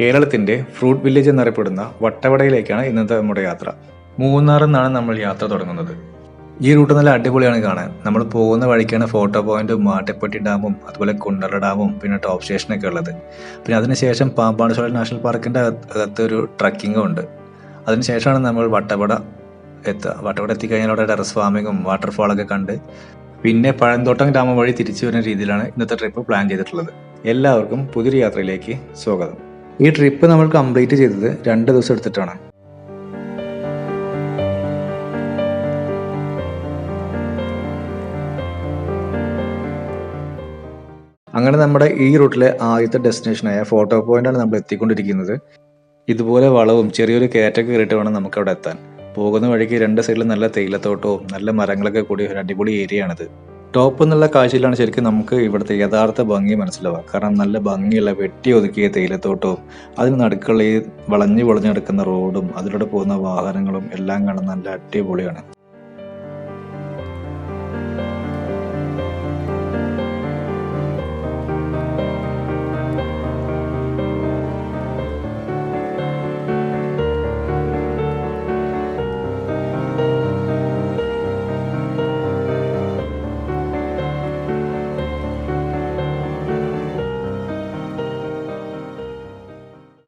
കേരളത്തിന്റെ fruit village എന്നറിയപ്പെടുന്ന വട്ടവടയിലേക്കാണ് ഇന്നത്തെ നമ്മുടെ യാത്ര. മൂന്നാറിൽ നിന്നാണ് നമ്മൾ യാത്ര തുടങ്ങുന്നത്. ഈ റൂട്ട് നല്ല അടിപൊളിയാണ് കാണാൻ. നമ്മൾ പോകുന്ന വഴിക്കാണ് ഫോട്ടോ പോയിന്റും മാട്ടിപ്പട്ടി ഡാമും അതുപോലെ കുണ്ടറ ഡാമും പിന്നെ ടോപ്പ് സ്റ്റേഷനൊക്കെ ഉള്ളത്. പിന്നെ അതിനുശേഷം പാമ്പാടുശോല നാഷണൽ പാർക്കിന്റെ അകത്ത് ഒരു ട്രക്കിങ്ങും ഉണ്ട്. അതിനുശേഷമാണ് നമ്മൾ വട്ടവട എത്തുക വട്ടവട എത്തിക്കഴിഞ്ഞാൽ അവിടെ ടെറസ് ഫാമിങ്ങും വാട്ടർഫാളൊക്കെ കണ്ട് പിന്നെ പഴന്തോട്ടം ഗ്രാമം വഴി തിരിച്ചു വരുന്ന രീതിയിലാണ് ഇന്നത്തെ ട്രിപ്പ് പ്ലാൻ ചെയ്തിട്ടുള്ളത്. എല്ലാവർക്കും പുതിയൊരു യാത്രയിലേക്ക് സ്വാഗതം. ഈ ട്രിപ്പ് നമ്മൾ കംപ്ലീറ്റ് ചെയ്തത് രണ്ട് ദിവസം എടുത്തിട്ടാണ്. അങ്ങനെ നമ്മുടെ ഈ റൂട്ടിലെ ആദ്യത്തെ ഡെസ്റ്റിനേഷനായ ഫോട്ടോ പോയിന്റാണ് നമ്മൾ എത്തിക്കൊണ്ടിരിക്കുന്നത്. ഇതുപോലെ വളവും ചെറിയൊരു കയറ്റൊക്കെ കയറിയിട്ട് വേണം നമുക്ക് അവിടെ എത്താൻ. പോകുന്ന വഴിക്ക് രണ്ട് സൈഡിലും നല്ല തേയിലത്തോട്ടവും നല്ല മരങ്ങളൊക്കെ കൂടി ഒരു അടിപൊളി ഏരിയ ആണിത്. ടോപ്പ് എന്നുള്ള കാഴ്ചയിലാണ് ശരിക്കും നമുക്ക് ഇവിടുത്തെ യഥാർത്ഥ ഭംഗി മനസ്സിലാവുക. കാരണം നല്ല ഭംഗിയുള്ള വെട്ടി ഒതുക്കിയ തേയിലത്തോട്ടവും അതിന് നടുക്കുള്ള ഈ വളഞ്ഞു വളഞ്ഞു കിടക്കുന്ന റോഡും അതിലൂടെ പോകുന്ന വാഹനങ്ങളും എല്ലാം കാണാൻ നല്ല അടിപൊളിയാണ്.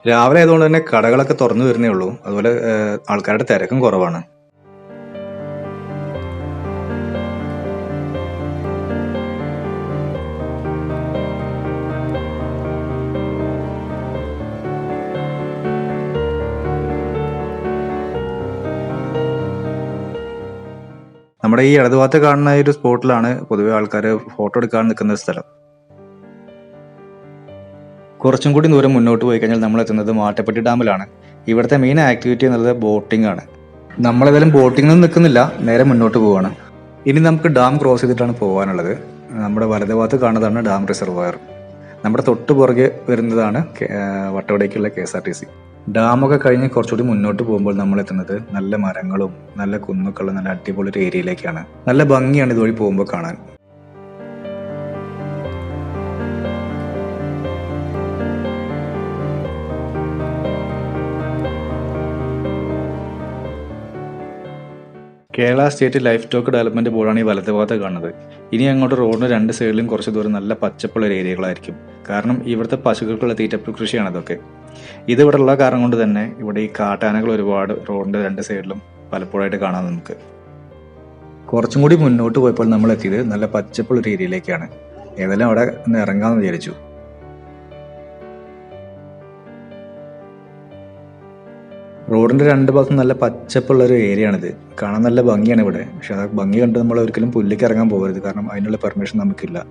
രാവിലെ ആയതുകൊണ്ട് തന്നെ കടകളൊക്കെ തുറന്നു വരുന്നേ ഉള്ളൂ. അതുപോലെ ആൾക്കാരുടെ തിരക്കും കുറവാണ്. നമ്മുടെ ഈ ഇടതുഭാഗത്ത് കാണുന്ന ഒരു സ്പോട്ടിലാണ് പൊതുവെ ആൾക്കാർ ഫോട്ടോ എടുക്കാൻ നിൽക്കുന്ന സ്ഥലം. കുറച്ചും കൂടി ദൂരം മുന്നോട്ട് പോയി കഴിഞ്ഞാൽ നമ്മൾ എത്തുന്നത് മാട്ടപ്പെട്ടി ഡാമിലാണ്. ഇവിടുത്തെ മെയിൻ ആക്ടിവിറ്റി എന്നുള്ളത് ബോട്ടിംഗ് ആണ്. നമ്മളേതായാലും ബോട്ടിങ്ങിനും നിൽക്കുന്നില്ല നേരെ മുന്നോട്ട് പോവാണ്. ഇനി നമുക്ക് ഡാം ക്രോസ് ചെയ്തിട്ടാണ് പോകാനുള്ളത് നമ്മുടെ വലതുഭാഗത്ത് കാണുന്നതാണ് ഡാം റിസർവയർ നമ്മുടെ തൊട്ട് പുറകെ വരുന്നതാണ് വട്ടവടയ്ക്കുള്ള K S R T C. ഡാമൊക്കെ കഴിഞ്ഞ് കുറച്ചുകൂടി മുന്നോട്ട് പോകുമ്പോൾ നമ്മൾ എത്തുന്നത് നല്ല മരങ്ങളും നല്ല കുന്നുകളും നല്ല അടിപൊളി ഒരു ഏരിയയിലേക്കാണ് നല്ല ഭംഗിയാണ് ഇതുവഴി പോകുമ്പോൾ കാണാൻ. Kerala state livestock development ബോർഡാണ് ഈ വലത്തെ ഭാഗത്ത് കാണുന്നത്. ഇനി അങ്ങോട്ട് റോഡിന് രണ്ട് സൈഡിലും കുറച്ച് ദൂരം നല്ല പച്ചപ്പുള്ള ഏരിയകളായിരിക്കും. കാരണം ഇവിടുത്തെ പശുക്കൾക്കുള്ള തീറ്റപ്പ് കൃഷിയാണ് അതൊക്കെ. ഇത് ഇവിടെ ഉള്ള കാരണം കൊണ്ട് തന്നെ ഇവിടെ ഈ കാട്ടാനകൾ ഒരുപാട് റോഡിന്റെ രണ്ട് സൈഡിലും പലപ്പോഴായിട്ട് കാണാം നമുക്ക്. കുറച്ചും കൂടി മുന്നോട്ട് പോയപ്പോൾ നമ്മൾ എത്തിയത് നല്ല പച്ചപ്പുള്ള ഒരു ഏരിയയിലേക്കാണ്. ഏതായാലും അവിടെ ഇറങ്ങാമെന്ന് വിചാരിച്ചു. റോഡിന്റെ രണ്ട് ഭാഗത്തും നല്ല പച്ചപ്പുള്ള ഒരു ഏരിയ ആണിത് കാണാൻ നല്ല ഭംഗിയാണ് ഇവിടെ. പക്ഷെ ആ ഭംഗി കണ്ട് നമ്മൾ ഒരിക്കലും പുല്ലിക്ക് ഇറങ്ങാൻ പോകരുത്. കാരണം അതിനുള്ള പെർമിഷൻ നമുക്കില്ല.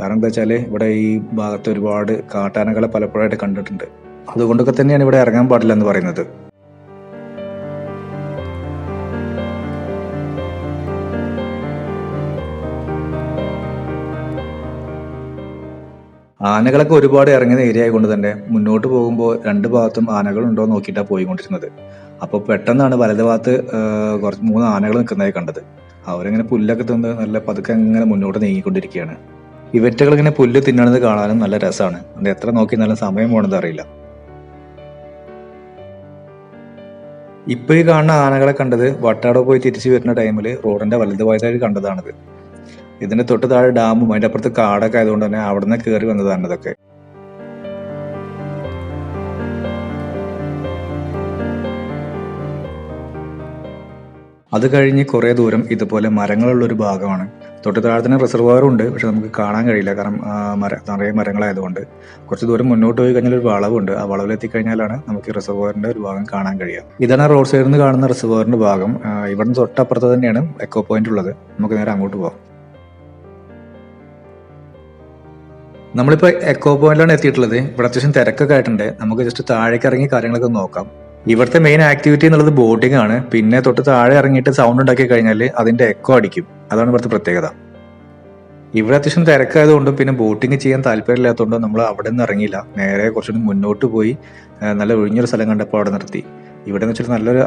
കാരണം എന്താ വെച്ചാൽ ഇവിടെ ഈ ഭാഗത്ത് ഒരുപാട് കാട്ടാനകളെ പലപ്പോഴായിട്ട് കണ്ടിട്ടുണ്ട്. അതുകൊണ്ടൊക്കെ തന്നെയാണ് ഇവിടെ ഇറങ്ങാൻ പാടില്ല എന്ന് പറയുന്നത്. ആനകളൊക്കെ ഒരുപാട് ഇറങ്ങുന്ന ഏരിയ ആയതുകൊണ്ട് തന്നെ മുന്നോട്ട് പോകുമ്പോൾ രണ്ട് ഭാഗത്തും ആനകൾ ഉണ്ടോ നോക്കിയിട്ടാണ് പോയിക്കൊണ്ടിരുന്നത്. അപ്പോൾ പെട്ടെന്നാണ് വലത് ഭാഗത്ത് കുറച്ച് മൂന്ന് ആനകൾ നിൽക്കുന്നതായി കണ്ടത്. അവരിങ്ങനെ പുല്ലൊക്കെ തിന്ന് നല്ല പതുക്കെ അങ്ങനെ മുന്നോട്ട് നീങ്ങിക്കൊണ്ടിരിക്കുകയാണ്. ഇവറ്റകൾ ഇങ്ങനെ പുല്ല് തിന്നണത് കാണാനും നല്ല രസമാണ്. അത് എത്ര നോക്കി നല്ല സമയം പോകണത് അറിയില്ല. ഇപ്പൊ ഈ കാണുന്ന ആനകളെ കണ്ടത് വട്ടാടോ പോയി തിരിച്ചു വരുന്ന ടൈമിൽ റോഡിന്റെ വലത് ഭാഗത്തായിട്ട് കണ്ടതാണിത്. ഇതിന്റെ തൊട്ട് താഴെ ഡാമും അതിന്റെ അപ്പുറത്ത് കാടൊക്കെ ആയതുകൊണ്ട് തന്നെ അവിടെ നിന്ന് കയറി വന്നതാണ് ഇതൊക്കെ. അത് കഴിഞ്ഞ് കുറേ ദൂരം ഇതുപോലെ മരങ്ങളുള്ള ഒരു ഭാഗമാണ്. തൊട്ട് താഴെ തന്നെ റിസർവോയറും ഉണ്ട് പക്ഷെ നമുക്ക് കാണാൻ കഴിയില്ല. കാരണം മര നിറയെ മരങ്ങളായതുകൊണ്ട്. കുറച്ച് ദൂരം മുന്നോട്ട് പോയി കഴിഞ്ഞാൽ ഒരു വളവുണ്ട്. ആ വളവിലെത്തി കഴിഞ്ഞാലാണ് നമുക്ക് ഈ റിസർവയറിന്റെ ഒരു ഭാഗം കാണാൻ കഴിയുക. ഇതാണ് റോഡ് സൈഡിൽ നിന്ന് കാണുന്ന റിസർവോയറിന്റെ ഭാഗം. ഇവിടെ തൊട്ടപ്പുറത്ത് തന്നെയാണ് എക്കോ പോയിന്റ് ഉള്ളത്. നമുക്ക് നേരെ അങ്ങോട്ട് പോകാം നമ്മളിപ്പോ എക്കോ പോയിന്റിലാണ് എത്തിയിട്ടുള്ളത്. ഇവിടെ അത്യാവശ്യം തിരക്കൊക്കെ ആയിട്ടുണ്ട്. നമുക്ക് ജസ്റ്റ് താഴേക്ക് ഇറങ്ങി കാര്യങ്ങളൊക്കെ നോക്കാം. ഇവിടുത്തെ മെയിൻ ആക്ടിവിറ്റി എന്നുള്ളത് ബോട്ടിംഗ് ആണ്. പിന്നെ തൊട്ട് താഴെ ഇറങ്ങിയിട്ട് സൗണ്ട് ഉണ്ടാക്കി കഴിഞ്ഞാൽ അതിന്റെ എക്കോ അടിക്കും. അതാണ് ഇവിടുത്തെ പ്രത്യേകത. ഇവിടെ അത്യാവശ്യം തിരക്കായതുകൊണ്ടും പിന്നെ ബോട്ടിംഗ് ചെയ്യാൻ താല്പര്യമില്ലാത്തതുകൊണ്ടും നമ്മൾ അവിടെ നിന്ന് ഇറങ്ങിയില്ല. നേരെ കുറച്ചുകൂടി മുന്നോട്ട് പോയി നല്ല ഒഴിഞ്ഞൊരു സ്ഥലം കണ്ടപ്പോൾ അവിടെ നിർത്തി. ഇവിടെ എന്ന് വെച്ചാൽ നല്ലൊരു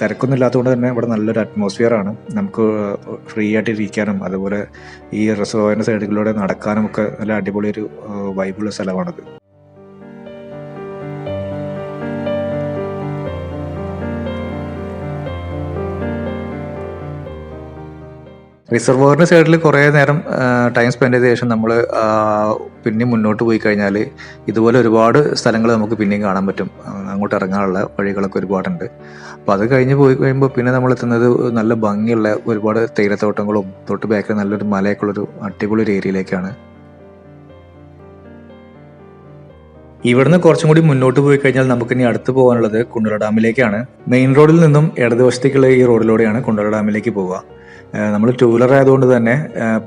തിരക്കൊന്നും ഇല്ലാത്തതുകൊണ്ട് തന്നെ ഇവിടെ നല്ലൊരു അറ്റ്മോസ്ഫിയർ ആണ്. നമുക്ക് ഫ്രീ ആയിട്ട് ഇരിക്കാനും അതുപോലെ ഈ റിസർവോയറിന്റെ സൈഡിലൂടെ നടക്കാനും ഒക്കെ നല്ല അടിപൊളി ഒരു വൈബുള്ള സ്ഥലമാണത്. റിസർവോറിന്റെ സൈഡിൽ കുറേ നേരം ടൈം സ്പെൻഡ് ചെയ്ത ശേഷം നമ്മൾ പിന്നെ മുന്നോട്ട് പോയി കഴിഞ്ഞാൽ ഇതുപോലെ ഒരുപാട് സ്ഥലങ്ങൾ നമുക്ക് പിന്നെയും കാണാൻ പറ്റും. അങ്ങോട്ട് ഇറങ്ങാനുള്ള വഴികളൊക്കെ ഒരുപാടുണ്ട്. അപ്പോൾ അത് കഴിഞ്ഞ് പോയി കഴിയുമ്പോൾ പിന്നെ നമ്മൾ എത്തുന്നത് നല്ല ഭംഗിയുള്ള ഒരുപാട് തേയിലത്തോട്ടങ്ങളും തൊട്ട് ബാക്കിൽ നല്ലൊരു മലയൊക്കെ ഉള്ളൊരു അടിപൊളി ഒരു ഏരിയയിലേക്കാണ്. ഇവിടുന്ന് കുറച്ചും കൂടി മുന്നോട്ട് പോയി കഴിഞ്ഞാൽ നമുക്ക് ഇനി അടുത്ത് പോകാനുള്ളത് കുണ്ടറ ഡാമിലേക്കാണ്. മെയിൻ റോഡിൽ നിന്നും ഇടതുവശത്തേക്കുള്ള ഈ റോഡിലൂടെയാണ് കുണ്ടറ ഡാമിലേക്ക് പോവുക. നമ്മൾ ടൂ വീലർ ആയതുകൊണ്ട് തന്നെ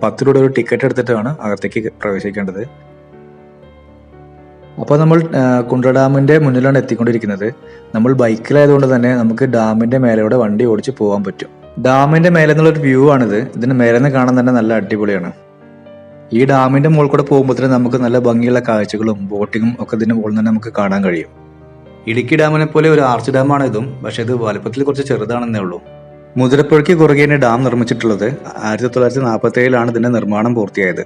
പത്ത് രൂപയുടെ ഒരു ടിക്കറ്റ് എടുത്തിട്ടാണ് അകത്തേക്ക് പ്രവേശിക്കേണ്ടത്. അപ്പോൾ നമ്മൾ കുണ്ട്ര ഡാമിന്റെ മുന്നിലാണ് എത്തിക്കൊണ്ടിരിക്കുന്നത്. നമ്മൾ ബൈക്കിലായതുകൊണ്ട് തന്നെ നമുക്ക് ഡാമിന്റെ മേലെയോടെ വണ്ടി ഓടിച്ച് പോകാൻ പറ്റും. ഡാമിന്റെ മേലെ നിന്നുള്ളൊരു വ്യൂ ആണിത്. ഇതിന് മേലെ നിന്ന് കാണാൻ തന്നെ നല്ല അടിപൊളിയാണ്. ഈ ഡാമിന്റെ മുകളിൽ കൂടെ പോകുമ്പോഴത്തേനും നമുക്ക് നല്ല ഭംഗിയുള്ള കാഴ്ചകളും ബോട്ടിങ്ങും ഒക്കെ ഇതിന്റെ മുകളിൽ തന്നെ നമുക്ക് കാണാൻ കഴിയും. ഇടുക്കി ഡാമിനെ പോലെ ഒരു ആർച്ച് ഡാമാണ് ഇതും. പക്ഷേ ഇത് വലുപ്പത്തിൽ കുറച്ച് ചെറുതാണെന്നേ ഉള്ളൂ. മുതിരപ്പുഴയ്ക്ക് കുറുകെ തന്നെ ഡാം നിർമ്മിച്ചിട്ടുള്ളത്. ആയിരത്തി തൊള്ളായിരത്തി നാൽപ്പത്തി ഏഴിലാണ് ഇതിന്റെ നിർമ്മാണം പൂർത്തിയായത്.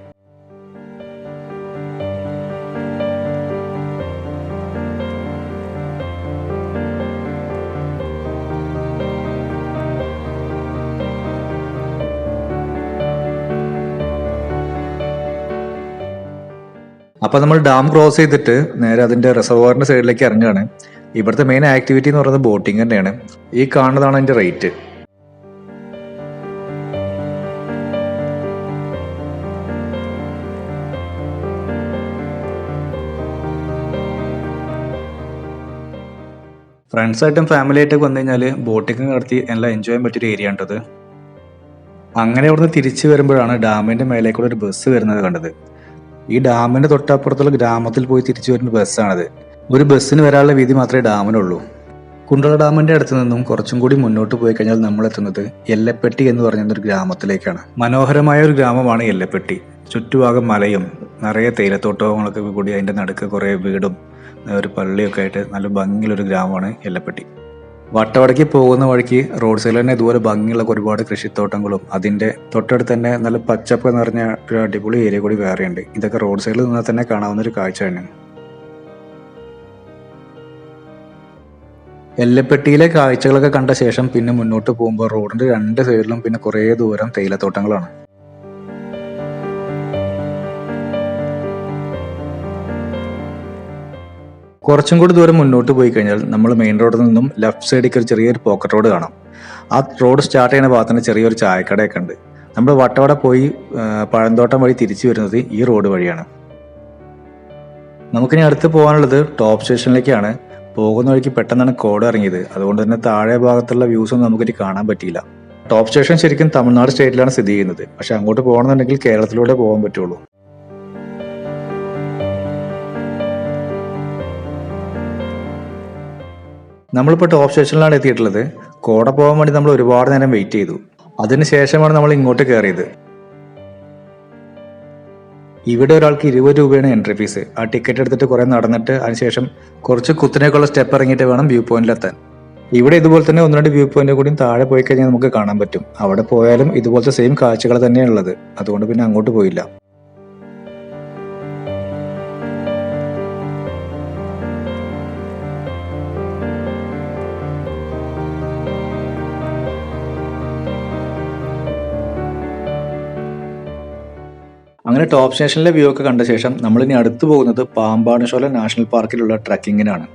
അപ്പൊ നമ്മൾ ഡാം ക്രോസ് ചെയ്തിട്ട് നേരെ അതിന്റെ റിസർവോറിന്റെ സൈഡിലേക്ക് ഇറങ്ങുകയാണ്. ഇവിടുത്തെ മെയിൻ ആക്ടിവിറ്റി എന്ന് പറയുന്നത് ബോട്ടിംഗ് തന്നെയാണ്. ഈ കാണുന്നതാണ് അതിന്റെ റേറ്റ് ഫ്രണ്ട്സായിട്ടും ഫാമിലി ആയിട്ടൊക്കെ വന്നു കഴിഞ്ഞാൽ ബോട്ടിങ് നടത്തി എല്ലാം എൻജോയ് ചെയ്യാൻ പറ്റിയൊരു ഏരിയ ഉണ്ടത് അങ്ങനെ അവിടുന്ന് തിരിച്ചു വരുമ്പോഴാണ് ഡാമിന്റെ മേലേക്കൂടെ ഒരു ബസ് വരുന്നത് കണ്ടത്. ഈ ഡാമിന്റെ തൊട്ടപ്പുറത്തുള്ള ഗ്രാമത്തിൽ പോയി തിരിച്ചു വരുന്ന ബസ്സാണത് ഒരു ബസ്സിന് വരാനുള്ള വീതി മാത്രമേ ഡാമിനുള്ളൂ. കുണ്ടള ഡാമിന്റെ അടുത്ത് നിന്നും കുറച്ചും കൂടി മുന്നോട്ട് പോയി കഴിഞ്ഞാൽ നമ്മൾ എത്തുന്നത് എല്ലപ്പെട്ടി എന്ന് പറയുന്ന ഒരു ഗ്രാമത്തിലേക്കാണ്. മനോഹരമായ ഒരു ഗ്രാമമാണ് എല്ലപ്പെട്ടി. ചുറ്റുഭാഗം മലയും നിറയെ തേയിലത്തോട്ടങ്ങളൊക്കെ കൂടി അതിന്റെ നടുക്ക് കുറേ വീടും ഒരു പള്ളിയൊക്കെ ആയിട്ട് നല്ല ഭംഗിയുള്ളൊരു ഗ്രാമമാണ് എല്ലപ്പെട്ടി. വട്ടവടയ്ക്ക് പോകുന്ന വഴിക്ക് റോഡ് സൈഡിൽ തന്നെ ഇതുപോലെ ഭംഗിയുള്ള ഒരുപാട് കൃഷിത്തോട്ടങ്ങളും അതിന്റെ തൊട്ടടുത്ത് തന്നെ നല്ല പച്ചപ്പ് നിറഞ്ഞ ഒരു അടിപൊളി ഏരിയ കൂടി വേറെയുണ്ട്. ഇതൊക്കെ റോഡ് സൈഡിൽ നിന്നാൽ തന്നെ കാണാവുന്ന ഒരു കാഴ്ച തന്നെയാണ് എല്ലപ്പെട്ടിയിലെ കാഴ്ചകളൊക്കെ കണ്ട ശേഷം പിന്നെ മുന്നോട്ട് പോകുമ്പോൾ റോഡിന്റെ രണ്ട് സൈഡിലും പിന്നെ കുറേ ദൂരം തേയിലത്തോട്ടങ്ങളാണ്. കുറച്ചും കൂടി ദൂരം മുന്നോട്ട് പോയി കഴിഞ്ഞാൽ നമ്മൾ മെയിൻ റോഡിൽ നിന്നും ലെഫ്റ്റ് സൈഡിലേക്ക് ഒരു ചെറിയൊരു പോക്കറ്റ് റോഡ് കാണാം. ആ റോഡ് സ്റ്റാർട്ട് ചെയ്യുന്ന ഭാഗത്തിന് ചെറിയൊരു ചായക്കടയൊക്കെ ഉണ്ട്. നമ്മൾ വട്ടവട പോയി പഴന്തോട്ടം വഴി തിരിച്ചു വരുന്നത് ഈ റോഡ് വഴിയാണ്. നമുക്കിനി അടുത്ത് പോകാനുള്ളത് ടോപ്പ് സ്റ്റേഷനിലേക്കാണ് പോകുന്ന വഴിക്ക് പെട്ടെന്നാണ് കോഡ് ഇറങ്ങിയത്. അതുകൊണ്ട് തന്നെ താഴെ ഭാഗത്തുള്ള വ്യൂസ് ഒന്നും നമുക്കിനി കാണാൻ പറ്റിയില്ല. ടോപ്പ് സ്റ്റേഷൻ ശരിക്കും തമിഴ്നാട് സ്റ്റേറ്റിലാണ് സ്ഥിതി ചെയ്യുന്നത്. പക്ഷെ അങ്ങോട്ട് പോകണമെന്നുണ്ടെങ്കിൽ കേരളത്തിലൂടെ പോകാൻ പറ്റുള്ളൂ. നമ്മളിപ്പോൾ ടോപ്പ് സ്റ്റേഷനിലാണ് എത്തിയിട്ടുള്ളത്. കോട പോകാൻ വേണ്ടി നമ്മൾ ഒരുപാട് നേരം വെയിറ്റ് ചെയ്തു. അതിനുശേഷമാണ് നമ്മൾ ഇങ്ങോട്ട് കയറിയത് ഇവിടെ ഒരാൾക്ക് ഇരുപത് രൂപയാണ് എൻട്രി ഫീസ് ആ ടിക്കറ്റ് എടുത്തിട്ട് കുറെ നടന്നിട്ട് അതിനുശേഷം കുറച്ച് കുത്തിനേക്കുള്ള സ്റ്റെപ്പ് ഇറങ്ങിയിട്ട് വേണം വ്യൂ പോയിന്റിലെത്താൻ ഇവിടെ ഇതുപോലെ തന്നെ ഒന്ന് രണ്ട് വ്യൂ പോയിന്റ് കൂടി താഴെ പോയി കഴിഞ്ഞാൽ നമുക്ക് കാണാൻ പറ്റും. അവിടെ പോയാലും ഇതുപോലത്തെ സെയിം കാഴ്ചകൾ തന്നെയാണ് ഉള്ളത്. അതുകൊണ്ട് പിന്നെ അങ്ങോട്ട് പോയില്ല. ടോപ്പ് സ്റ്റേഷനിലെ വ്യൂ ഒക്കെ കണ്ട ശേഷം നമ്മൾ ഇനി അടുത്ത് പോകുന്നത് പാമ്പാടുശോല നാഷണൽ പാർക്കിലുള്ള ട്രക്കിങ്ങിനാണ്.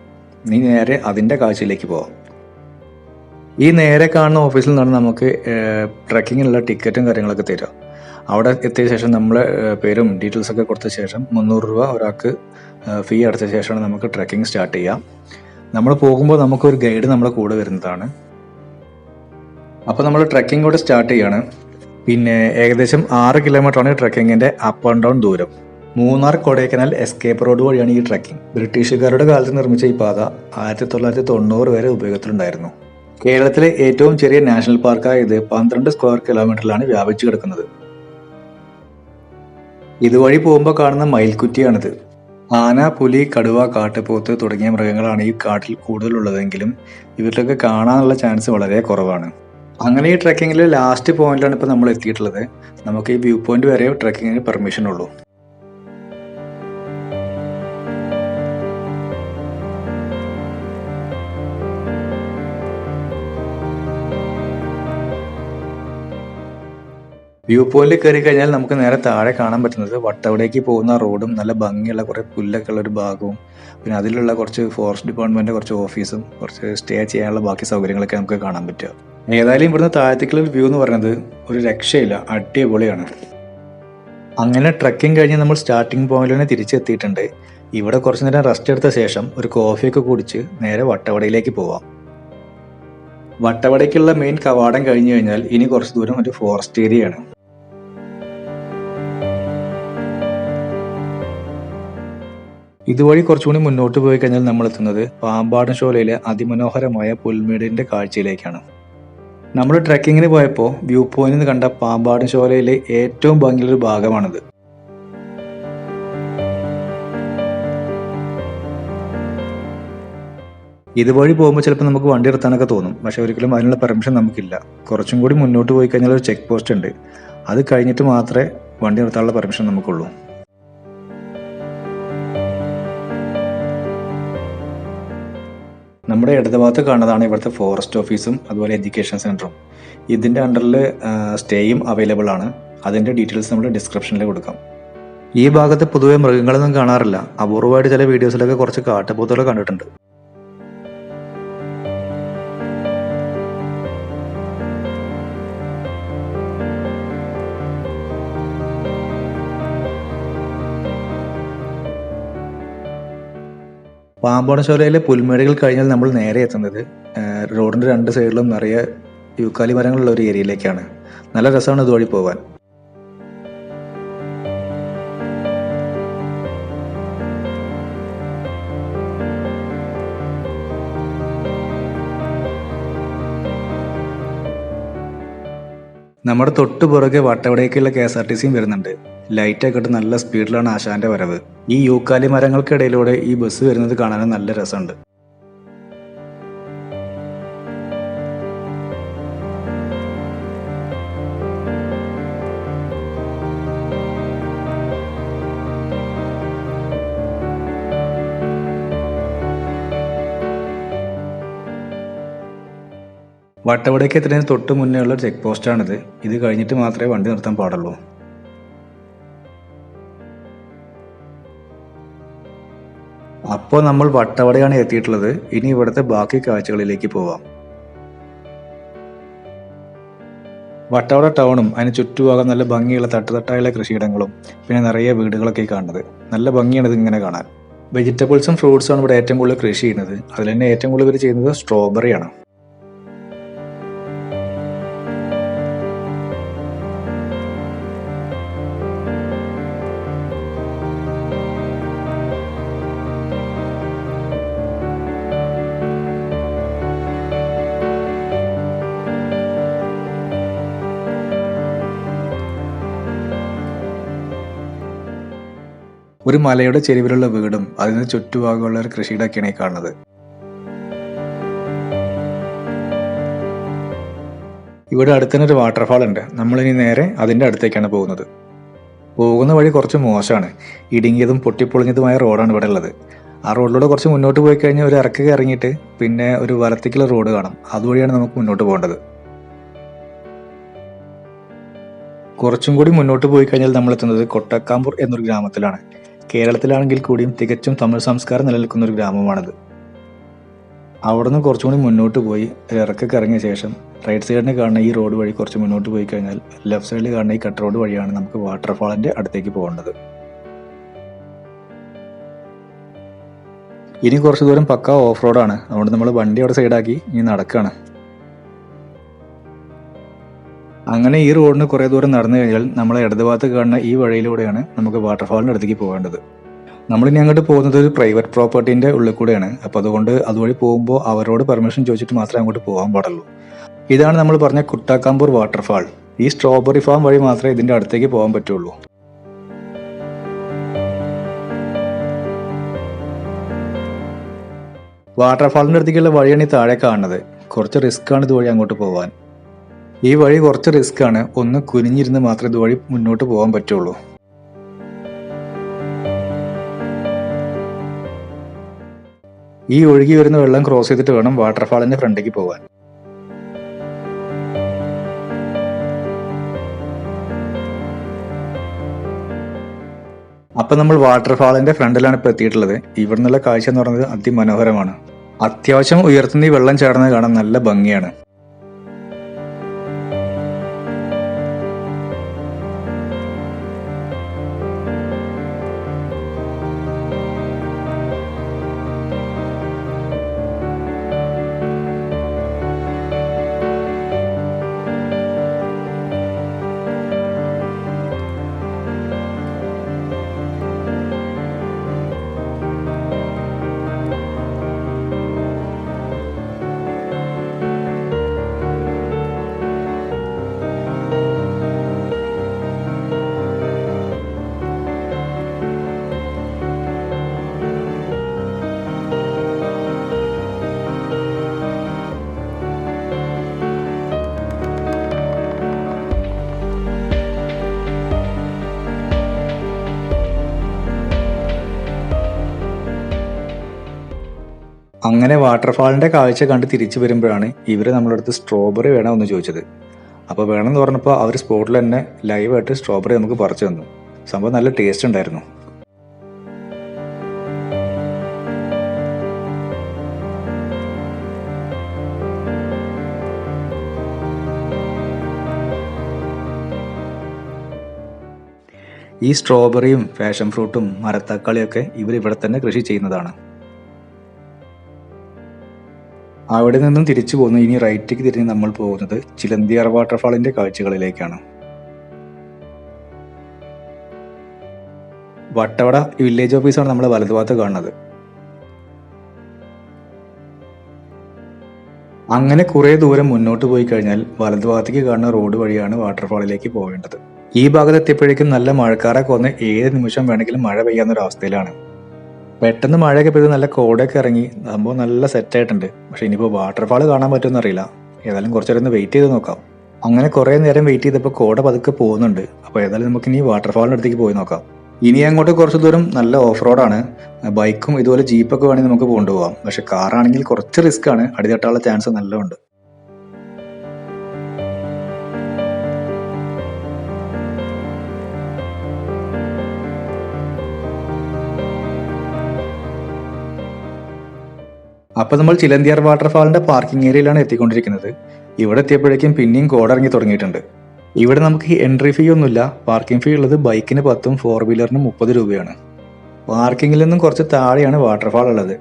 നീ നേരെ അതിന്റെ കാഴ്ചയിലേക്ക് പോവാം ഈ നേരെ കാണുന്ന ഓഫീസിൽ നിന്നാണ് നമുക്ക് ട്രക്കിങ്ങിനുള്ള ടിക്കറ്റും കാര്യങ്ങളൊക്കെ തരിക. അവിടെ എത്തിയ ശേഷം നമ്മൾ പേരും ഡീറ്റെയിൽസ് ഒക്കെ കൊടുത്ത ശേഷം മുന്നൂറ് രൂപ ഒരാൾക്ക് ഫീ അടച്ച ശേഷമാണ് നമുക്ക് ട്രക്കിംഗ് സ്റ്റാർട്ട് ചെയ്യാം. നമ്മൾ പോകുമ്പോൾ നമുക്കൊരു ഗൈഡ് നമ്മുടെ കൂടെ വരുന്നതാണ്. അപ്പോൾ നമ്മൾ ട്രക്കിംഗ് കൂടെ സ്റ്റാർട്ട് ചെയ്യാണ്. പിന്നെ ഏകദേശം ആറ് കിലോമീറ്ററാണ് ട്രക്കിങ്ങിന്റെ അപ്പ് ആൻഡ് ഡൗൺ ദൂരം. മൂന്നാർ കൊടൈക്കനാൽ എസ്കേപ്പ് റോഡ് വഴിയാണ് ഈ ട്രക്കിംഗ് ബ്രിട്ടീഷുകാരുടെ കാലത്ത് നിർമ്മിച്ച ഈ പാത ആയിരത്തി തൊള്ളായിരത്തി തൊണ്ണൂറ് വരെ ഉപയോഗത്തിലുണ്ടായിരുന്നു. കേരളത്തിലെ ഏറ്റവും ചെറിയ നാഷണൽ പാർക്കായ ഇത് പന്ത്രണ്ട് സ്ക്വയർ കിലോമീറ്ററിലാണ് വ്യാപിച്ചു കിടക്കുന്നത്. ഇതുവഴി പോകുമ്പോൾ കാണുന്ന മയിൽക്കുറ്റിയാണിത്. ആന പുലി കടുവ കാട്ടുപോത്ത് തുടങ്ങിയ മൃഗങ്ങളാണ് ഈ കാട്ടിൽ കൂടുതലുള്ളതെങ്കിലും ഇവരുടെയൊക്കെ കാണാനുള്ള ചാൻസ് വളരെ കുറവാണ്. അങ്ങനെ ഈ ട്രക്കിങ്ങിലെ ലാസ്റ്റ് പോയിന്റിലാണ് ഇപ്പോൾ നമ്മൾ എത്തിയിട്ടുള്ളത്. നമുക്ക് ഈ വ്യൂ പോയിന്റ് വരെ ട്രക്കിങ്ങിന് പെർമിഷൻ ഉള്ളൂ. വ്യൂ പോയിന്റിൽ കയറി കഴിഞ്ഞാൽ നമുക്ക് നേരെ താഴെ കാണാൻ പറ്റുന്നത് വട്ടവടേക്ക് പോകുന്ന റോഡും നല്ല ഭംഗിയുള്ള കുറേ പുല്ലൊക്കെ ഉള്ള ഒരു ഭാഗവും പിന്നെ അതിലുള്ള കുറച്ച് ഫോറസ്റ്റ് ഡിപ്പാർട്ട്മെന്റ് കുറച്ച് ഓഫീസും കുറച്ച് സ്റ്റേ ചെയ്യാനുള്ള ബാക്കി സൗകര്യങ്ങളൊക്കെ നമുക്ക് കാണാൻ പറ്റുക. ഏതായാലും ഇവിടുന്ന് താഴത്തേക്കുള്ള വ്യൂ എന്ന് പറയുന്നത് ഒരു രക്ഷയില്ല. അടിപൊളിയാണ്. അങ്ങനെ ട്രക്കിംഗ് കഴിഞ്ഞ് നമ്മൾ സ്റ്റാർട്ടിംഗ് പോയിന്റിൽ തന്നെ തിരിച്ചെത്തിയിട്ടുണ്ട്. ഇവിടെ കുറച്ച് നേരം റെസ്റ്റ് എടുത്ത ശേഷം ഒരു കോഫിയൊക്കെ കുടിച്ച് നേരെ വട്ടവടയിലേക്ക് പോവാം. വട്ടവടയ്ക്കുള്ള മെയിൻ കവാടം കഴിഞ്ഞു കഴിഞ്ഞാൽ ഇനി കുറച്ച് ദൂരം ഒരു ഫോറസ്റ്റ് ഏരിയയാണ് ഇതുവഴി കുറച്ചുകൂടി മുന്നോട്ട് പോയി കഴിഞ്ഞാൽ നമ്മൾ എത്തുന്നത് പാമ്പാടൻ ഷോലയിലെ അതിമനോഹരമായ പുൽമേടിന്റെ കാഴ്ചയിലേക്കാണ്. നമ്മൾ ട്രക്കിങ്ങിന് പോയപ്പോൾ വ്യൂ പോയിന്റിൽ നിന്ന് കണ്ട പാമ്പാടൻ ഷോലയിലെ ഏറ്റവും ഭംഗിയുള്ളൊരു ഭാഗമാണിത്. ഇതുവഴി പോകുമ്പോൾ ചിലപ്പോൾ നമുക്ക് വണ്ടി നിർത്താനൊക്കെ തോന്നും. പക്ഷെ ഒരിക്കലും അതിനുള്ള പെർമിഷൻ നമുക്കില്ല. കുറച്ചും കൂടി മുന്നോട്ട് പോയി കഴിഞ്ഞാൽ ഒരു ചെക്ക് പോസ്റ്റ് ഉണ്ട്. അത് കഴിഞ്ഞിട്ട് മാത്രമേ വണ്ടി നിർത്താനുള്ള പെർമിഷൻ നമുക്കുള്ളൂ. നമ്മുടെ ഇടതുഭാഗത്ത് കാണുന്നതാണ് ഇവിടുത്തെ ഫോറസ്റ്റ് ഓഫീസും അതുപോലെ എഡ്യൂക്കേഷൻ സെന്ററും ഇതിന്റെ അണ്ടറിൽ സ്റ്റേയും അവൈലബിൾ ആണ്. അതിന്റെ ഡീറ്റെയിൽസ് നമ്മൾ ഡിസ്ക്രിപ്ഷനിൽ കൊടുക്കാം. ഈ ഭാഗത്ത് പൊതുവെ മൃഗങ്ങളൊന്നും കാണാറില്ല. അപൂർവമായിട്ട് ചില വീഡിയോസിലൊക്കെ കുറച്ച് കാട്ടുപോത്തുകളെ കണ്ടിട്ടുണ്ട്. പാമ്പാടശോലയിലെ പുൽമേടുകൾ കഴിഞ്ഞാൽ നമ്മൾ നേരെ എത്തുന്നത് റോഡിന്റെ രണ്ട് സൈഡിലും നിറയെ യൂക്കാലി മരങ്ങളുള്ള ഒരു ഏരിയയിലേക്കാണ്. നല്ല രസമാണ് ഇതുവഴി പോകാൻ നമ്മുടെ തൊട്ടു പുറകെ വട്ടവടേക്കുള്ള കെ എസ് ആർ ടി സിയും വരുന്നുണ്ട്. ലൈറ്റൊക്കെ ഇട്ട് നല്ല സ്പീഡിലാണ് ആശാന്റെ വരവ്. ഈ യൂക്കാലി മരങ്ങൾക്കിടയിലൂടെ ഈ ബസ് വരുന്നത് കാണാനും നല്ല രസമുണ്ട്. വട്ടവടയ്ക്ക് എത്തുന്നതിന് തൊട്ട് മുന്നേ ഉള്ള ചെക്ക് പോസ്റ്റാണിത്. ഇത് കഴിഞ്ഞിട്ട് മാത്രമേ വണ്ടി നിർത്താൻ പാടുള്ളൂ. അപ്പോൾ നമ്മൾ വട്ടവടയാണ് എത്തിയിട്ടുള്ളത്. ഇനി ഇവിടുത്തെ ബാക്കി കാഴ്ചകളിലേക്ക് പോവാം. വട്ടവട ടൗണും അതിന് ചുറ്റുഭാഗം നല്ല ഭംഗിയുള്ള തട്ടുതട്ടായുള്ള കൃഷിയിടങ്ങളും പിന്നെ നിറയെ വീടുകളൊക്കെ കാണുന്നത്. നല്ല ഭംഗിയാണ് ഇതിങ്ങനെ കാണാൻ. വെജിറ്റബിൾസും ഫ്രൂട്ട്സും ആണ് ഇവിടെ ഏറ്റവും കൂടുതൽ കൃഷി ചെയ്യുന്നത്. അതിൽ തന്നെ ഏറ്റവും കൂടുതൽ ഇവർ ചെയ്യുന്നത് സ്ട്രോബെറിയാണ് ഒരു മലയുടെ ചെരുവിലുള്ള വീടും അതിന് ചുറ്റുഭാഗമുള്ള ഒരു കൃഷിയിടൊക്കെയാണ് കാണുന്നത്. ഇവിടെ അടുത്ത് തന്നെ ഒരു വാട്ടർഫാൾ ഉണ്ട്. നമ്മളിനി നേരെ അതിന്റെ അടുത്തേക്കാണ് പോകുന്നത്. പോകുന്ന വഴി കുറച്ച് മോശമാണ്. ഇടുങ്ങിയതും പൊട്ടിപ്പൊളിഞ്ഞതുമായ റോഡാണ് ഇവിടെ ഉള്ളത്. ആ റോഡിലൂടെ കുറച്ച് മുന്നോട്ട് പോയി കഴിഞ്ഞാൽ ഒരു ഇറക്കൊക്കെ ഇറങ്ങിയിട്ട് പിന്നെ ഒരു വലത്തേക്കുള്ള റോഡ് കാണാം. അതുവഴിയാണ് നമുക്ക് മുന്നോട്ട് പോകേണ്ടത്. കുറച്ചും കൂടി മുന്നോട്ട് പോയി കഴിഞ്ഞാൽ നമ്മൾ എത്തുന്നത് കൊട്ടക്കാമ്പൂർ എന്നൊരു ഗ്രാമത്തിലാണ്. കേരളത്തിലാണെങ്കിൽ കൂടിയും തികച്ചും തമിഴ് സംസ്കാരം നിലനിൽക്കുന്ന ഒരു ഗ്രാമമാണിത്. അവിടുന്ന് കുറച്ചുകൂടി മുന്നോട്ട് പോയി ഇറക്കൊക്കെ ഇറങ്ങിയ ശേഷം റൈറ്റ് സൈഡിന് കാണുന്ന ഈ റോഡ് വഴി കുറച്ച് മുന്നോട്ട് പോയി കഴിഞ്ഞാൽ ലെഫ്റ്റ് സൈഡിൽ കാണുന്ന ഈ കട്ട് റോഡ് വഴിയാണ് നമുക്ക് വാട്ടർഫാളിന്റെ അടുത്തേക്ക് പോകേണ്ടത്. ഇനി കുറച്ച് ദൂരം പക്ക ഓഫ് റോഡാണ് അതുകൊണ്ട് നമ്മൾ വണ്ടി അവിടെ സൈഡാക്കി ഇനി നടക്കുകയാണ് അങ്ങനെ ഈ റോഡിന് കുറേ ദൂരം നടന്നു കഴിഞ്ഞാൽ നമ്മൾ ഇടതുഭാഗത്ത് കാണുന്ന ഈ വഴിയിലൂടെയാണ് നമുക്ക് വാട്ടർഫാളിന്റെ അടുത്തേക്ക് പോകേണ്ടത്. നമ്മളിനി അങ്ങോട്ട് പോകുന്നത് ഒരു പ്രൈവറ്റ് പ്രോപ്പർട്ടീന്റെ ഉള്ളിൽ കൂടെയാണ്. അപ്പോൾ അതുകൊണ്ട് അതുവഴി പോകുമ്പോൾ അവരോട് പെർമിഷൻ ചോദിച്ചിട്ട് മാത്രമേ അങ്ങോട്ട് പോകാൻ പാടുള്ളൂ. ഇതാണ് നമ്മൾ പറഞ്ഞ കുട്ടാക്കാമ്പൂർ വാട്ടർഫാൾ ഈ സ്ട്രോബെറി ഫാം വഴി മാത്രമേ ഇതിന്റെ അടുത്തേക്ക് പോകാൻ പറ്റുള്ളൂ. വാട്ടർഫാളിന്റെ അടുത്തേക്കുള്ള വഴിയാണ് ഈ താഴെ കാണുന്നത്. കുറച്ച് റിസ്ക് ആണ് ഇതുവഴി അങ്ങോട്ട് പോകാൻ ഈ വഴി കുറച്ച് റിസ്ക് ആണ്. ഒന്ന് കുനിഞ്ഞിരുന്ന് മാത്രമേ ഇതുവഴി മുന്നോട്ട് പോകാൻ പറ്റുള്ളൂ. ഈ ഒഴുകി വരുന്ന വെള്ളം ക്രോസ് ചെയ്തിട്ട് വേണം വാട്ടർഫാളിന്റെ ഫ്രണ്ടിലേക്ക് പോകാൻ. അപ്പൊ നമ്മൾ വാട്ടർഫാളിന്റെ ഫ്രണ്ടിലാണ് ഇപ്പൊ എത്തിയിട്ടുള്ളത്. ഇവിടുന്നുള്ള കാഴ്ച എന്ന് പറയുന്നത് അതിമനോഹരമാണ്. അത്യാവശ്യം ഉയർത്തുന്ന ഈ വെള്ളം ചേർന്ന് കാണാൻ നല്ല ഭംഗിയാണ്. അങ്ങനെ വാട്ടർഫാളിന്റെ കാഴ്ച കണ്ട് തിരിച്ചു വരുമ്പോഴാണ് നമ്മളുടെ നമ്മളടുത്ത് സ്ട്രോബെറി വേണം എന്ന് ചോദിച്ചത്. അപ്പോൾ വേണം എന്ന് പറഞ്ഞപ്പോൾ അവർ സ്പോട്ടിൽ തന്നെ ലൈവായിട്ട് സ്ട്രോബെറി നമുക്ക് പറിച്ചു തന്നു. സംഭവം നല്ല ടേസ്റ്റ് ഉണ്ടായിരുന്നു. ഈ സ്ട്രോബെറിയും ഫാഷൻ ഫ്രൂട്ടും മരത്തക്കാളിയൊക്കെ ഇവർ ഇവിടെ തന്നെ കൃഷി ചെയ്യുന്നതാണ്. അവിടെ നിന്നും തിരിച്ചു പോന്ന് ഇനി റൈറ്റിലേക്ക് തിരിഞ്ഞ് നമ്മൾ പോകുന്നത് ചിലന്തിയാർ വാട്ടർഫാളിന്റെ കാഴ്ചകളിലേക്കാണ്. വട്ടവട വില്ലേജ് ഓഫീസാണ് നമ്മൾ വലതുഭാഗത്ത് കാണുന്നത്. അങ്ങനെ കുറേ ദൂരം മുന്നോട്ട് പോയി കഴിഞ്ഞാൽ വലതുഭാഗത്തേക്ക് കാണുന്ന റോഡ് വഴിയാണ് വാട്ടർഫാളിലേക്ക് പോകേണ്ടത്. ഈ ഭാഗത്ത് എത്തിയപ്പോഴേക്കും നല്ല മഴക്കാരൊക്കെ വന്ന് ഏത് നിമിഷം വേണമെങ്കിലും മഴ പെയ്യാവുന്ന അവസ്ഥയിലാണ്. പെട്ടെന്ന് മഴയൊക്കെ പെയ്ത് നല്ല കോടയൊക്കെ ഇറങ്ങി. സംഭവം നല്ല സെറ്റ് ആയിട്ടുണ്ട്. പക്ഷെ ഇനിയിപ്പോൾ വാട്ടർഫാൾ കാണാൻ പറ്റുമെന്ന് അറിയില്ല. ഏതായാലും കുറച്ചു നേരം വെയിറ്റ് ചെയ്ത് നോക്കാം. അങ്ങനെ കുറേ നേരം വെയിറ്റ് ചെയ്തപ്പോൾ കോട പതുക്കെ പോകുന്നുണ്ട്. അപ്പോൾ ഏതായാലും നമുക്ക് ഇനി വാട്ടർഫാളിന്റെ അടുത്തേക്ക് പോയി നോക്കാം. ഇനി അങ്ങോട്ട് കുറച്ച് ദൂരം നല്ല ഓഫ് റോഡാണ് ബൈക്കും ഇതുപോലെ ജീപ്പൊക്കെ വേണമെങ്കിൽ നമുക്ക് കൊണ്ടുപോകാം പക്ഷെ കാറാണെങ്കിൽ കുറച്ച് റിസ്ക് ആണ്. അടിതട്ടാനുള്ള ചാൻസ് നല്ലതുണ്ട് അപ്പൊ നമ്മൾ ചിലന്തിയാർ വാട്ടർഫാളിന്റെ പാർക്കിംഗ് ഏരിയയിലാണ് എത്തിക്കൊണ്ടിരിക്കുന്നത്. ഇവിടെ എത്തിയപ്പോഴേക്കും പിന്നെയും കോട ഇറങ്ങി തുടങ്ങിയിട്ടുണ്ട്. ഇവിടെ നമുക്ക് എൻട്രി ഫീ ഒന്നുമില്ല. പാർക്കിംഗ് ഫീ ഉള്ളത് ബൈക്കിന് പത്തും ഫോർ വീലറിന് മുപ്പത് രൂപയാണ്. പാർക്കിങ്ങിൽ നിന്നും കുറച്ച് താഴെയാണ് വാട്ടർഫാൾ ഉള്ളത്.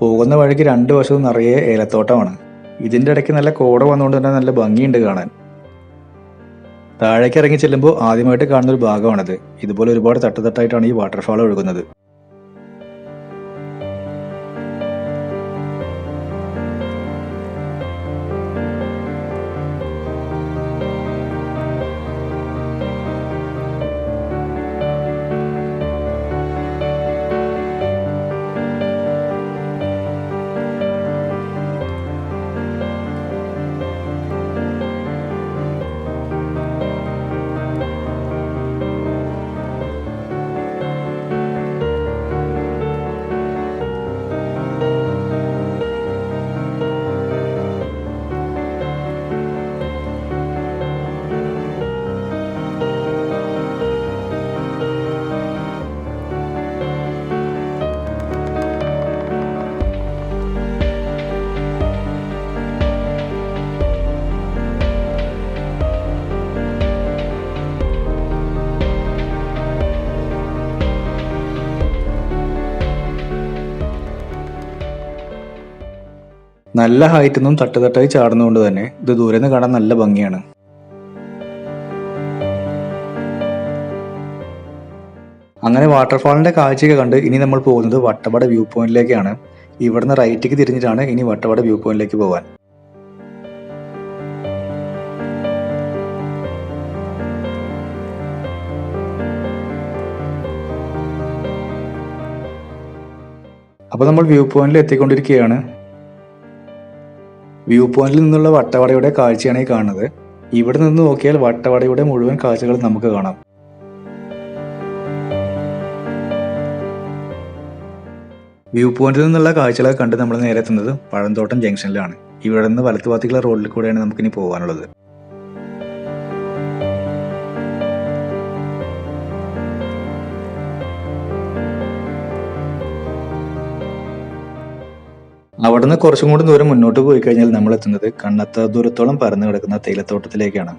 പോകുന്ന വഴിക്ക് രണ്ട് വശവും നിറയെ ഏലത്തോട്ടമാണ്. ഇതിന്റെ ഇടയ്ക്ക് നല്ല കോട വന്നുകൊണ്ട് തന്നെ നല്ല ഭംഗിയുണ്ട് കാണാൻ. താഴേക്ക് ഇറങ്ങി ചെല്ലുമ്പോൾ ആദ്യമായിട്ട് കാണുന്ന ഒരു ഭാഗമാണിത്. ഇതുപോലെ ഒരുപാട് തട്ടുതട്ടായിട്ടാണ് ഈ വാട്ടർഫാൾ ഒഴുകുന്നത്. നല്ല ഹൈറ്റിൽ നിന്നും തട്ടുതട്ടായി ചാടുന്നതുകൊണ്ട് തന്നെ ഇത് ദൂരെ നിന്ന് കാണാൻ നല്ല ഭംഗിയാണ്. അങ്ങനെ വാട്ടർഫാളിന്റെ കാഴ്ചയൊക്കെ കണ്ട് ഇനി നമ്മൾ പോകുന്നത് വട്ടവട വ്യൂ പോയിന്റിലേക്കാണ് ഇവിടുന്ന് റൈറ്റിലേക്ക് തിരിഞ്ഞിട്ടാണ് ഇനി വട്ടവട വ്യൂ പോയിന്റിലേക്ക് പോകാൻ അപ്പോൾ നമ്മൾ വ്യൂ പോയിന്റിൽ എത്തിക്കൊണ്ടിരിക്കുകയാണ്. വ്യൂ പോയിന്റിൽ നിന്നുള്ള വട്ടവടയുടെ കാഴ്ചയാണ് ഈ കാണുന്നത്. ഇവിടെ നിന്ന് നോക്കിയാൽ വട്ടവടയുടെ മുഴുവൻ കാഴ്ചകൾ നമുക്ക് കാണാം. വ്യൂ പോയിന്റിൽ നിന്നുള്ള കാഴ്ചകളൊക്കെ കണ്ട് നമ്മൾ നേരെ എത്തുന്നത് പഴന്തോട്ടം ജംഗ്ഷനിലാണ്. ഇവിടെ നിന്ന് വലത്തുപാത്തിക്കുള്ള റോഡിൽ കൂടെയാണ് നമുക്കിനി പോകാനുള്ളത്. അവിടുന്ന് കുറച്ചും കൂടി ദൂരം മുന്നോട്ട് പോയി കഴിഞ്ഞാൽ നമ്മൾ എത്തുന്നത് കണ്ണത്ത ദൂരത്തോളം പരന്നു കിടക്കുന്ന തേയിലത്തോട്ടത്തിലേക്കാണ്.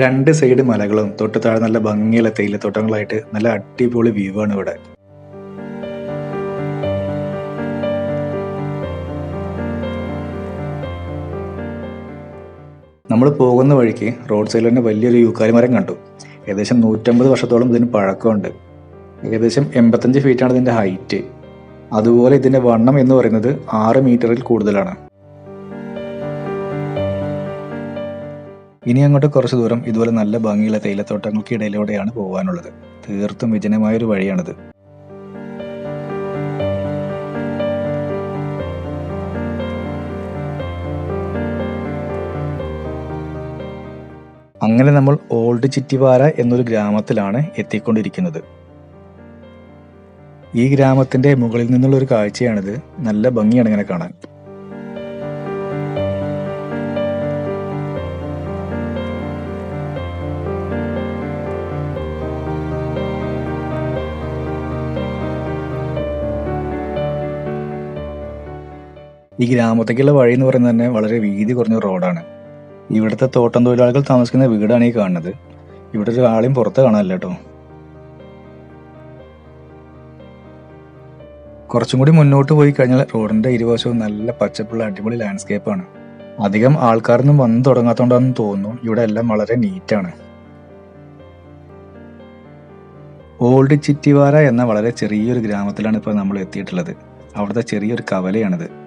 രണ്ട് സൈഡ് മലകളും തൊട്ട് താഴെ നല്ല ഭംഗിയുള്ള തേയിലത്തോട്ടങ്ങളായിട്ട് നല്ല അടിപൊളി വ്യൂ ആണ് ഇവിടെ. നമ്മൾ പോകുന്ന വഴിക്ക് റോഡ് സൈഡിൽ തന്നെ വലിയൊരു യൂക്കാലി മരം കണ്ടു. ഏകദേശം നൂറ്റമ്പത് വർഷത്തോളം ഇതിന് പഴക്കമുണ്ട്. ഏകദേശം എൺപത്തഞ്ച് ഫീറ്റാണ് ഇതിന്റെ ഹൈറ്റ് അതുപോലെ ഇതിന്റെ വണ്ണം എന്ന് പറയുന്നത് ആറ് മീറ്ററിൽ കൂടുതലാണ്. ഇനി അങ്ങോട്ട് കുറച്ച് ദൂരം ഇതുപോലെ നല്ല ഭംഗിയുള്ള തേയിലത്തോട്ടങ്ങൾക്ക് ഇടയിലൂടെയാണ് പോകാനുള്ളത് തീർത്തും വിജനമായൊരു വഴിയാണിത്. അങ്ങനെ നമ്മൾ ഓൾഡ് ചിറ്റിവാര എന്നൊരു ഗ്രാമത്തിലാണ് എത്തിക്കൊണ്ടിരിക്കുന്നത്. ഈ ഗ്രാമത്തിന്റെ മുകളിൽ നിന്നുള്ള ഒരു കാഴ്ചയാണിത്. നല്ല ഭംഗിയാണ് ഇങ്ങനെ കാണാൻ. ഈ ഗ്രാമത്തേക്കുള്ള വഴി എന്ന് പറയുന്നത് തന്നെ വളരെ വീതി കുറഞ്ഞ റോഡാണ്. ഇവിടുത്തെ തോട്ടം തൊഴിലാളികൾ താമസിക്കുന്ന വീടാണ് ഈ കാണുന്നത്. ഇവിടെ ഒരു ആളെയും പുറത്ത് കാണാനില്ല കേട്ടോ. കുറച്ചും കൂടി മുന്നോട്ട് പോയി കഴിഞ്ഞാൽ റോഡിന്റെ ഇരുവശവും നല്ല പച്ചപ്പുള്ള അടിപൊളി ലാൻഡ്സ്കേപ്പാണ് അധികം ആൾക്കാരൊന്നും വന്നു തുടങ്ങാത്തോണ്ടാന്ന് തോന്നുന്നു. ഇവിടെ എല്ലാം വളരെ നീറ്റാണ് ഓൾഡ് ചിറ്റിവാര എന്ന വളരെ ചെറിയൊരു ഗ്രാമത്തിലാണ് ഇപ്പോൾ നമ്മൾ എത്തിയിട്ടുള്ളത്. അവിടുത്തെ ചെറിയൊരു കവലയാണിത്.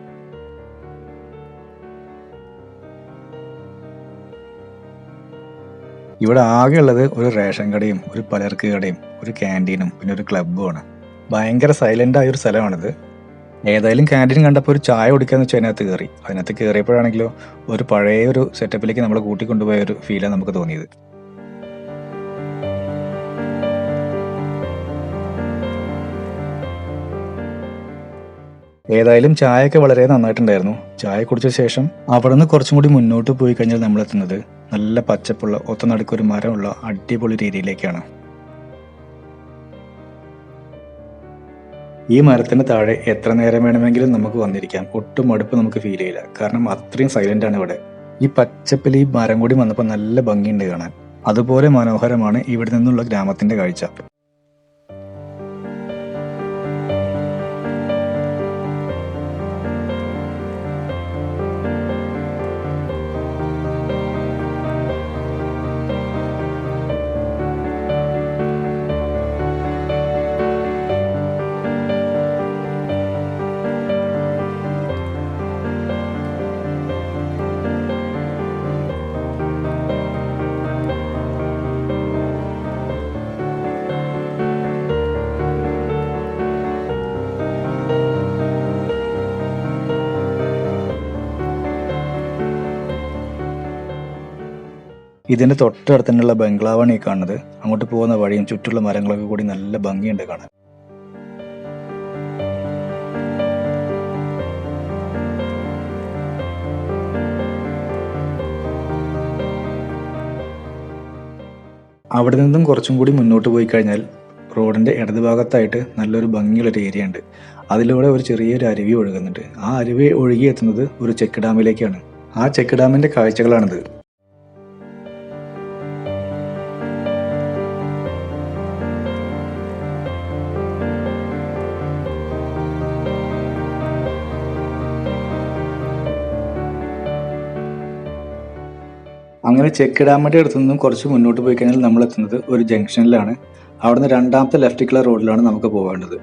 ഇവിടെ ആകെ ഉള്ളത് ഒരു റേഷൻ കടയും ഒരു പലർക്ക് കടയും ഒരു ക്യാന്റീനും പിന്നെ ഒരു ക്ലബ്ബുമാണ്. ഭയങ്കര സൈലന്റ് ആയ ഒരു സ്ഥലമാണിത്. ഏതായാലും ക്യാന്റീൻ കണ്ടപ്പോൾ ഒരു ചായ കുടിക്കാന്ന് വെച്ചാൽ അതിനകത്ത് കയറി അതിനകത്ത് കയറിയപ്പോഴാണെങ്കിലോ ഒരു പഴയ ഒരു സെറ്റപ്പിലേക്ക് നമ്മൾ കൂട്ടിക്കൊണ്ടുപോയ ഒരു ഫീലാണ് നമുക്ക് തോന്നിയത്. ഏതായാലും ചായയൊക്കെ വളരെ നന്നായിട്ടുണ്ടായിരുന്നു. ചായ കുടിച്ച ശേഷം അവിടെ നിന്ന് കുറച്ചും കൂടി മുന്നോട്ട് പോയി കഴിഞ്ഞാൽ നമ്മൾ എത്തുന്നത് നല്ല പച്ചപ്പുള്ള ഒത്ത നടുക്കൊരു മരമുള്ള അടിപൊളി രീതിയിലേക്കാണ്. ഈ മരത്തിന് താഴെ എത്ര നേരം വേണമെങ്കിലും നമുക്ക് വന്നിരിക്കാം. ഒട്ടും മടുപ്പ് നമുക്ക് ഫീൽ ചെയ്യില്ല. കാരണം അത്രയും സൈലന്റ് ആണ് ഇവിടെ. ഈ പച്ചപ്പിൽ ഈ മരം കൂടി വന്നപ്പോൾ നല്ല ഭംഗിയുണ്ട് കാണാൻ. അതുപോലെ മനോഹരമാണ് ഇവിടെ നിന്നുള്ള ഗ്രാമത്തിന്റെ കാഴ്ച. ഇതിന്റെ തൊട്ടടുത്ത് തന്നെയുള്ള ബംഗ്ലാവാണ് ഈ കാണുന്നത്. അങ്ങോട്ട് പോകുന്ന വഴിയും ചുറ്റുള്ള മരങ്ങളൊക്കെ കൂടി നല്ല ഭംഗിയുണ്ട് കാണാൻ. അവിടെ നിന്നും കുറച്ചും കൂടി മുന്നോട്ട് പോയി കഴിഞ്ഞാൽ റോഡിന്റെ ഇടതുഭാഗത്തായിട്ട് നല്ലൊരു ഭംഗിയുള്ള ഒരു ഏരിയ ഉണ്ട്. അതിലൂടെ ഒരു ചെറിയൊരു അരുവി ഒഴുകുന്നുണ്ട്. ആ അരുവി ഒഴുകി എത്തുന്നത് ഒരു ചെക്ക് ഡാമിലേക്കാണ്. ആ ചെക്ക് ഡാമിന്റെ കാഴ്ചകളാണിത്. അങ്ങനെ ചെക്ക് ഡാമിന്റെ അടുത്ത് നിന്നും കുറച്ച് മുന്നോട്ട് പോയി കഴിഞ്ഞാൽ നമ്മൾ എത്തുന്നത് ഒരു ജംഗ്ഷനിലാണ്. അവിടുന്ന് രണ്ടാമത്തെ ലെഫ്റ്റിക്കുള്ള റോഡിലാണ് നമുക്ക് പോകേണ്ടത്.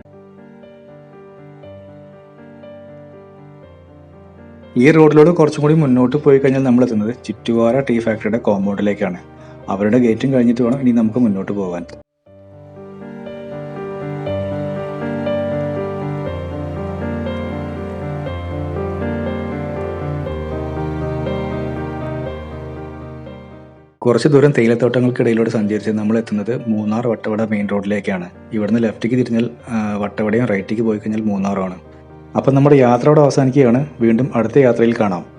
ഈ റോഡിലൂടെ കുറച്ചും കൂടി മുന്നോട്ട് പോയി കഴിഞ്ഞാൽ നമ്മൾ എത്തുന്നത് ചിറ്റുവാര ടീ ഫാക്ടറിയുടെ കോമ്പൗണ്ടിലേക്കാണ് അവരുടെ ഗേറ്റും കഴിഞ്ഞിട്ട് വേണം ഇനി നമുക്ക് മുന്നോട്ട് പോകാൻ. കുറച്ച് ദൂരം തേയിലത്തോട്ടങ്ങൾക്കിടയിലൂടെ സഞ്ചരിച്ച് നമ്മൾ എത്തുന്നത് മൂന്നാർ വട്ടവട മെയിൻ റോഡിലേക്കാണ് ഇവിടുന്ന് ലെഫ്റ്റിക്ക് തിരിഞ്ഞാൽ വട്ടവടയും റൈറ്റിക്ക് പോയി കഴിഞ്ഞാൽ മൂന്നാറുമാണ്. അപ്പം നമ്മുടെ യാത്രയോടെ അവസാനിക്കുകയാണ്. വീണ്ടും അടുത്ത യാത്രയിൽ കാണാം.